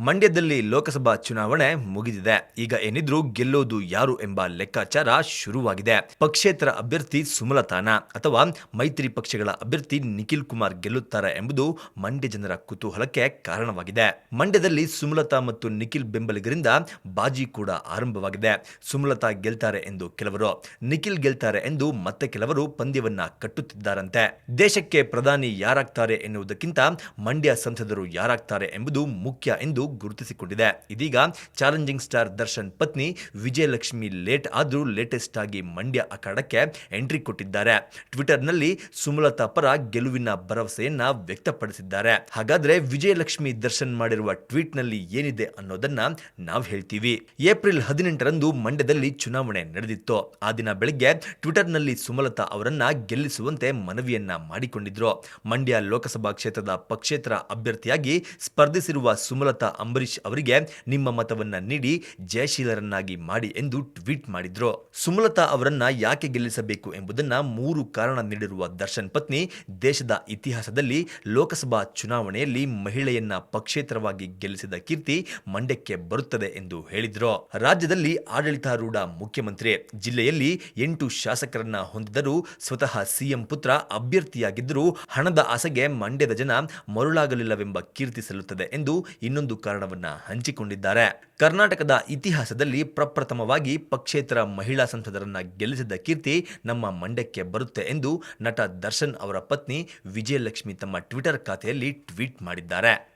ಮಂಡ್ಯದಲ್ಲಿ ಲೋಕಸಭಾ ಚುನಾವಣೆ ಮುಗಿದಿದೆ. ಈಗ ಏನಿದ್ರು ಗೆಲ್ಲೋದು ಯಾರು ಎಂಬ ಲೆಕ್ಕಾಚಾರ ಶುರುವಾಗಿದೆ. ಪಕ್ಷೇತರ ಅಭ್ಯರ್ಥಿ ಸುಮಲತಾನ ಅಥವಾ ಮೈತ್ರಿ ಪಕ್ಷಗಳ ಅಭ್ಯರ್ಥಿ ನಿಖಿಲ್ ಕುಮಾರ್ ಗೆಲ್ಲುತ್ತಾರೆ ಎಂಬುದು ಮಂಡ್ಯ ಜನರ ಕುತೂಹಲಕ್ಕೆ ಕಾರಣವಾಗಿದೆ. ಮಂಡ್ಯದಲ್ಲಿ ಸುಮಲತಾ ಮತ್ತು ನಿಖಿಲ್ ಬೆಂಬಲಿಗರಿಂದ ಬಾಜಿ ಕೂಡ ಆರಂಭವಾಗಿದೆ. ಸುಮಲತಾ ಗೆಲ್ತಾರೆ ಎಂದು ಕೆಲವರು, ನಿಖಿಲ್ ಗೆಲ್ತಾರೆ ಎಂದು ಮತ್ತೆ ಕೆಲವರು ಪಂದ್ಯವನ್ನ ಕಟ್ಟುತ್ತಿದ್ದಾರಂತೆ. ದೇಶಕ್ಕೆ ಪ್ರಧಾನಿ ಯಾರಾಗ್ತಾರೆ ಎನ್ನುವುದಕ್ಕಿಂತ ಮಂಡ್ಯ ಸಂಸದರು ಯಾರಾಗ್ತಾರೆ ಎಂಬುದು ಮುಖ್ಯ ಎಂದು ಗುರುತಿಸಿಕೊಂಡಿದೆ. ಇದೀಗ ಚಾಲೆಂಜಿಂಗ್ ಸ್ಟಾರ್ ದರ್ಶನ್ ಪತ್ನಿ ವಿಜಯಲಕ್ಷ್ಮಿ ಲೇಟ್ ಆದರೂ ಲೇಟೆಸ್ಟ್ ಆಗಿ ಮಂಡ್ಯ ಅಖಾಡಕ್ಕೆ ಎಂಟ್ರಿ ಕೊಟ್ಟಿದ್ದಾರೆ. ಟ್ವಿಟರ್ನಲ್ಲಿ ಸುಮಲತಾ ಪರ ಗೆಲುವಿನ ಭರವಸೆಯನ್ನ ವ್ಯಕ್ತಪಡಿಸಿದ್ದಾರೆ. ಹಾಗಾದ್ರೆ ವಿಜಯಲಕ್ಷ್ಮಿ ದರ್ಶನ್ ಮಾಡಿರುವ ಟ್ವೀಟ್ನಲ್ಲಿ ಏನಿದೆ ಅನ್ನೋದನ್ನ ನಾವು ಹೇಳ್ತೀವಿ. ಏಪ್ರಿಲ್ ಹದಿನೆಂಟರಂದು ಮಂಡ್ಯದಲ್ಲಿ ಚುನಾವಣೆ ನಡೆದಿತ್ತು. ಆ ದಿನ ಬೆಳಗ್ಗೆ ಟ್ವಿಟರ್ನಲ್ಲಿ ಸುಮಲತಾ ಅವರನ್ನ ಗೆಲ್ಲಿಸುವಂತೆ ಮನವಿಯನ್ನ ಮಾಡಿಕೊಂಡಿದ್ರು. ಮಂಡ್ಯ ಲೋಕಸಭಾ ಕ್ಷೇತ್ರದ ಪಕ್ಷೇತರ ಅಭ್ಯರ್ಥಿಯಾಗಿ ಸ್ಪರ್ಧಿಸಿರುವ ಸುಮಲತಾ ಅಂಬರೀಶ್ ಅವರಿಗೆ ನಿಮ್ಮ ಮತವನ್ನ ನೀಡಿ ಜಯಶೀಲರನ್ನಾಗಿ ಮಾಡಿ ಎಂದು ಟ್ವೀಟ್ ಮಾಡಿದ್ರು. ಸುಮಲತಾ ಅವರನ್ನ ಯಾಕೆ ಗೆಲ್ಲಿಸಬೇಕು ಎಂಬುದನ್ನ ಮೂರು ಕಾರಣ ನೀಡಿರುವ ದರ್ಶನ್ ಪತ್ನಿ ದೇಶದ ಇತಿಹಾಸದಲ್ಲಿ ಲೋಕಸಭಾ ಚುನಾವಣೆಯಲ್ಲಿ ಮಹಿಳೆಯನ್ನ ಪಕ್ಷೇತರವಾಗಿ ಗೆಲ್ಲಿಸಿದ ಕೀರ್ತಿ ಮಂಡ್ಯಕ್ಕೆ ಬರುತ್ತದೆ ಎಂದು ಹೇಳಿದ್ರು. ರಾಜ್ಯದಲ್ಲಿ ಆಡಳಿತಾರೂಢ ಮುಖ್ಯಮಂತ್ರಿ, ಜಿಲ್ಲೆಯಲ್ಲಿ ಎಂಟು ಶಾಸಕರನ್ನ ಹೊಂದಿದರೂ ಸ್ವತಃ ಸಿಎಂ ಪುತ್ರ ಅಭ್ಯರ್ಥಿಯಾಗಿದ್ದರೂ ಹಣದ ಆಸೆಗೆ ಮಂಡ್ಯದ ಜನ ಮರುಳಾಗಲಿಲ್ಲವೆಂಬ ಕೀರ್ತಿ ಸಲ್ಲುತ್ತದೆ ಎಂದು ಇನ್ನೊಂದು ಕಾರಣವನ್ನ ಹಂಚಿಕೊಂಡಿದ್ದಾರೆ. ಕರ್ನಾಟಕದ ಇತಿಹಾಸದಲ್ಲಿ ಪ್ರಪ್ರಥಮವಾಗಿ ಪಕ್ಷೇತರ ಮಹಿಳಾ ಸಂಸದರನ್ನ ಗೆಲ್ಲಿಸಿದ ಕೀರ್ತಿ ನಮ್ಮ ಮಂಡ್ಯಕ್ಕೆ ಬರುತ್ತೆ ಎಂದು ನಟ ದರ್ಶನ್ ಅವರ ಪತ್ನಿ ವಿಜಯಲಕ್ಷ್ಮಿ ತಮ್ಮ ಟ್ವಿಟರ್ ಖಾತೆಯಲ್ಲಿ ಟ್ವೀಟ್ ಮಾಡಿದ್ದಾರೆ.